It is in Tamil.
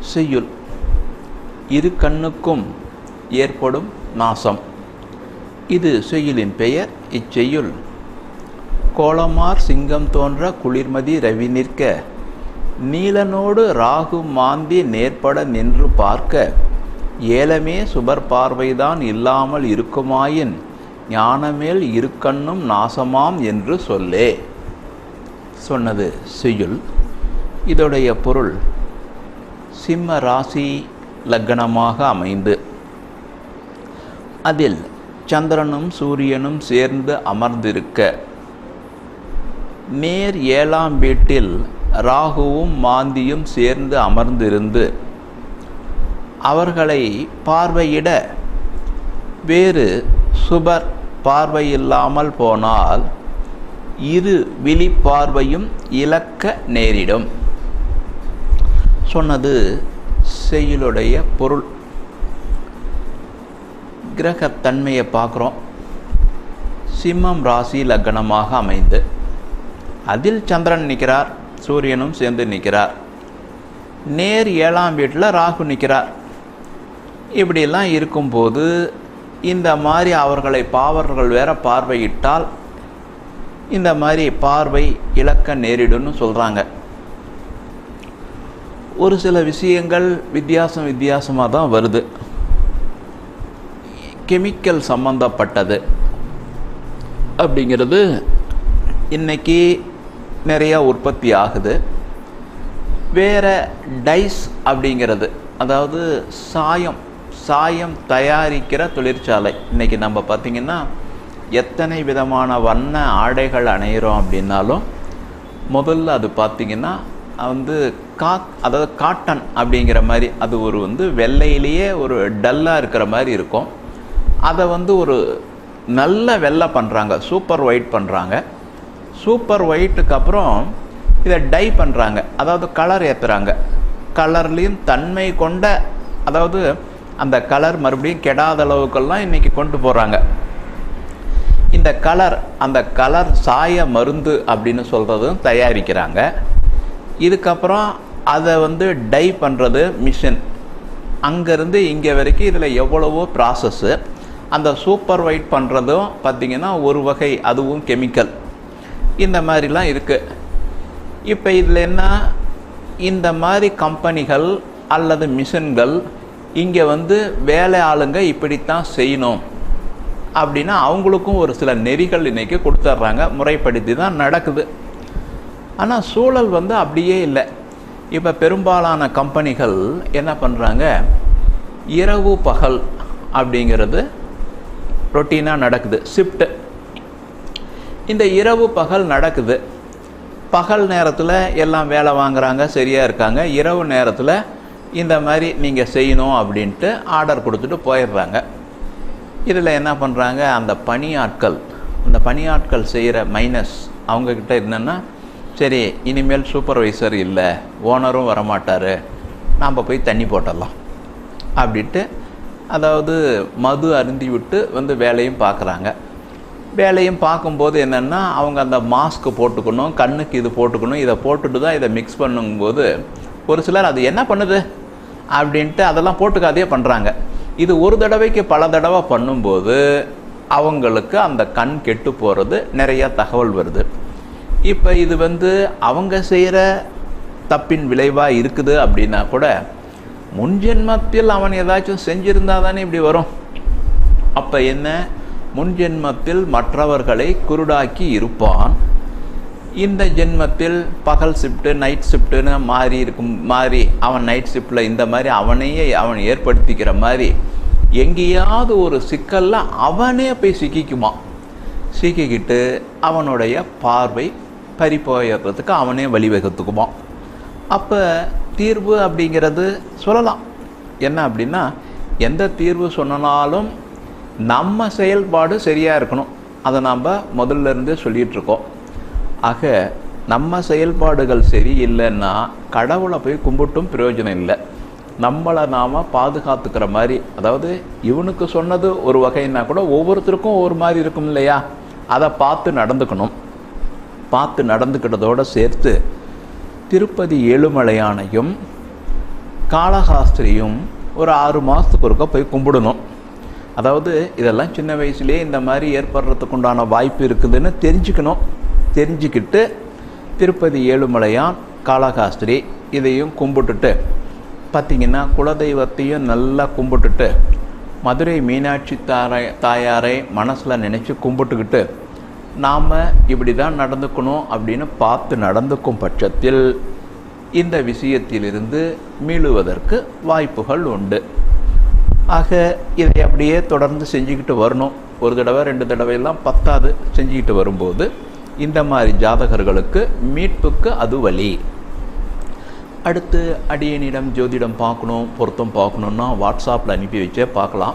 செய்யுள். இரு கண்ணுக்கும் ஏற்படும் நாசம். இது செய்யுளின் பெயர் இச்செய்யுள். கோலமார் சிங்கம் தோன்ற குளிர்மதி ரவி நிற்க நீலனோடு ராகு மாந்தி நேர்பட நின்று பார்க்க ஏலமே சுபர் பார்வைதான் இல்லாமல் இருக்குமாயின் ஞானமேல் இருக்கண்ணும் நாசமாம் என்று சொல்லே. சொன்னது செய்யுள். இதோடைய பொருள் சிம்ம ராசி லக்னமாக அமைந்து அதில் சந்திரனும் சூரியனும் சேர்ந்து அமர்ந்திருக்க நேர் ஏழாம் வீட்டில் ராகுவும் மாந்தியும் சேர்ந்து அமர்ந்திருந்து அவர்களை பார்வையிட வேறு சுபர் பார்வையில்லாமல் போனால் இரு விழிப்பார்வையும் இழக்க நேரிடும். சொன்னது செய்யுளுடைய பொருள். கிரகத்தன்மையை பார்க்குறோம். சிம்மம் ராசி லக்னமாக அமைந்து அதில் சந்திரன் நிற்கிறார் சூரியனும் சேர்ந்து நிற்கிறார். நேர் ஏழாம் வீட்டில் ராகு நிற்கிறார். இப்படிலாம் இருக்கும்போது இந்த மாதிரி அவர்களை பாவர்கள் வேற பார்வையிட்டால் இந்த மாதிரி பார்வை இழக்க நேரிடும்னு சொல்கிறாங்க ஒரு சில விஷயங்கள் வித்தியாசம் வித்தியாசமாக தான் வருது. கெமிக்கல் சம்மந்தப்பட்டது அப்படிங்கிறது இன்றைக்கி நிறையா உற்பத்தி ஆகுது. வேறு டைஸ் அப்படிங்கிறது அதாவது சாயம் சாயம் தயாரிக்கிற தொழிற்சாலை. இன்றைக்கி நம்ம பார்த்திங்கன்னா எத்தனை விதமான வண்ண ஆடைகள் அணையிறோம் அப்படின்னாலும் முதல்ல அது பார்த்திங்கன்னா வந்து கா அதாவது காட்டன் அப்படிங்கிற மாதிரி அது ஒரு வந்து வெள்ளையிலேயே ஒரு டல்லாக இருக்கிற மாதிரி இருக்கும். அதை வந்து ஒரு நல்ல வெள்ளை பண்ணுறாங்க சூப்பர் ஒயிட் பண்ணுறாங்க சூப்பர் ஒயிட்டுக்கு அப்புறம் இதை டை பண்ணுறாங்க அதாவது கலர் ஏற்றுறாங்க கலர்லேயும் தன்மை கொண்ட அதாவது அந்த கலர் மறுபடியும் கெடாத அளவுக்கெல்லாம் இன்றைக்கி கொண்டு போகிறாங்க இந்த கலர் அந்த கலர் சாய மருந்து அப்படின்னு சொல்கிறதும் தயாரிக்கிறாங்க. இதுக்கப்புறம் அதை வந்து டை பண்ணுறது மிஷின். அங்கேருந்து இங்கே வரைக்கும் இதில் எவ்வளவோ ப்ராசஸ்ஸு அந்த சூப்பர் ஒயிட் பண்ணுறதும் பார்த்திங்கன்னா ஒரு வகை அதுவும் கெமிக்கல் இந்த மாதிரிலாம் இருக்குது இப்போ இதில் என்ன? இந்த மாதிரி கம்பெனிகள் அல்லது மிஷின்கள் இங்கே வந்து வேலை ஆளுங்க இப்படித்தான் செய்யணும். அப்படின்னா அவங்களுக்கும் ஒரு சில நெறிகள் இன்றைக்கி கொடுத்துட்றாங்க முறைப்படுத்தி தான் நடக்குது. ஆனால் சூழல் வந்து அப்படியே இல்லை. இப்போ பெரும்பாலான கம்பெனிகள் என்ன பண்ணுறாங்க இரவு பகல் அப்படிங்கிறது ரொட்டீனாக நடக்குது. ஷிஃப்ட்டு இந்த இரவு பகல் நடக்குது. பகல் நேரத்தில் எல்லாம் வேலை வாங்குறாங்க சரியாக இருக்காங்க. இரவு நேரத்தில் இந்த மாதிரி நீங்கள் செய்யணும் அப்படின்ட்டு ஆர்டர் கொடுத்துட்டு போயிடுறாங்க. இதில் என்ன பண்ணுறாங்க அந்த பணியாட்கள் அந்த பணியாட்கள் செய்கிற மைனஸ் அவங்கக்கிட்ட என்னென்னா சரி இனிமேல் சூப்பர்வைசர் இல்லை ஓனரும் வரமாட்டார் நாம் போய் தண்ணி போட்டலாம் அப்படின்ட்டு அதாவது மது அருந்தி விட்டு வந்து வேலையும் பார்க்குறாங்க வேலையும் பார்க்கும்போது என்னென்னா அவங்க அந்த மாஸ்க் போட்டுக்கணும் கண்ணுக்கு இது போட்டுக்கணும் இதை போட்டுட்டு தான் இதை மிக்ஸ் பண்ணும்போது ஒரு சிலர் அது என்ன பண்ணுது? அப்படின்ட்டு அதெல்லாம் போட்டுக்காதே பண்ணுறாங்க இது ஒரு தடவைக்கு பல தடவை பண்ணும்போது அவங்களுக்கு அந்த கண் கெட்டு போகிறது நிறைய தகவல் வருது. இப்போ இது வந்து அவங்க செய்கிற தப்பின் விளைவாக இருக்குது அப்படின்னா கூட முன்ஜென்மத்தில் அவன் ஏதாச்சும் செஞ்சிருந்தா தானே இப்படி வரும். அப்போ என்ன? முன்ஜென்மத்தில் மற்றவர்களை குருடாக்கி இருப்பான். இந்த ஜென்மத்தில் பகல் ஷிஃப்ட்டு நைட் ஷிஃப்ட்டுன்னு மாறி இருக்கும் மாறி அவன் நைட் ஷிஃப்டில் இந்த மாதிரி அவனையே அவன் ஏற்படுத்திக்கிற மாதிரி எங்கேயாவது ஒரு சிக்கலில் அவனே போய் சிக்கிக்குமா சிக்கிக்கிட்டு அவனுடைய பார்வை பறி போயிடுறதுக்கு அவனே வழிவகுத்துக்குவான் அப்போ தீர்வு அப்படிங்கிறது சொல்லலாம். என்ன அப்படின்னா எந்த தீர்வு சொன்னாலும் நம்ம செயல்பாடு சரியாக இருக்கணும். அதை நாம் முதல்ல இருந்தே சொல்லிகிட்ருக்கோம் ஆக நம்ம செயல்பாடுகள் சரியில்லைன்னா கடவுளை போய் கும்பிட்டும் பிரயோஜனம் இல்லை. நம்மளை நாம் பாதுகாத்துக்கிற மாதிரி அதாவது இவனுக்கு சொன்னது ஒரு வகைன்னா கூட ஒவ்வொருத்தருக்கும் ஒவ்வொரு மாதிரி இருக்கும் இல்லையா? அதை பார்த்து நடந்துக்கணும். பார்த்து நடந்துக்கிட்டதோடு சேர்த்து திருப்பதி ஏழுமலையானையும் காளஹாஸ்திரியும் ஒரு ஆறு மாதத்துக்கு ஒருக்கா போய் கும்பிடணும். அதாவது இதெல்லாம் சின்ன வயசுலேயே இந்த மாதிரி ஏற்படுறதுக்கு உண்டான வாய்ப்பு இருக்குதுன்னு தெரிஞ்சுக்கணும். தெரிஞ்சுக்கிட்டு திருப்பதி ஏழுமலையான் காளகாஸ்திரி இதையும் கும்பிட்டுட்டு பார்த்திங்கன்னா குலதெய்வத்தையும் நல்லா கும்பிட்டுட்டு மதுரை மீனாட்சி தாரை தாயாரை மனசில் நினச்சி கும்பிட்டுக்கிட்டு நாம் இப்படி தான் நடந்துக்கணும் அப்படின்னு பார்த்து நடந்துக்கும் பட்சத்தில் இந்த விஷயத்திலிருந்து மீளுவதற்கு வாய்ப்புகள் உண்டு. ஆக இதை அப்படியே தொடர்ந்து செஞ்சுக்கிட்டு வரணும். ஒரு தடவை ரெண்டு தடவையெல்லாம் பத்தாது செஞ்சுக்கிட்டு வரும்போது இந்த மாதிரி ஜாதகர்களுக்கு மீட்புக்கு அது வழி. அடுத்து அடியனிடம் ஜோதிடம் பார்க்கணும் பொருத்தம் பார்க்கணுன்னா வாட்ஸ்அப்பில் அனுப்பி வச்சே பார்க்கலாம்.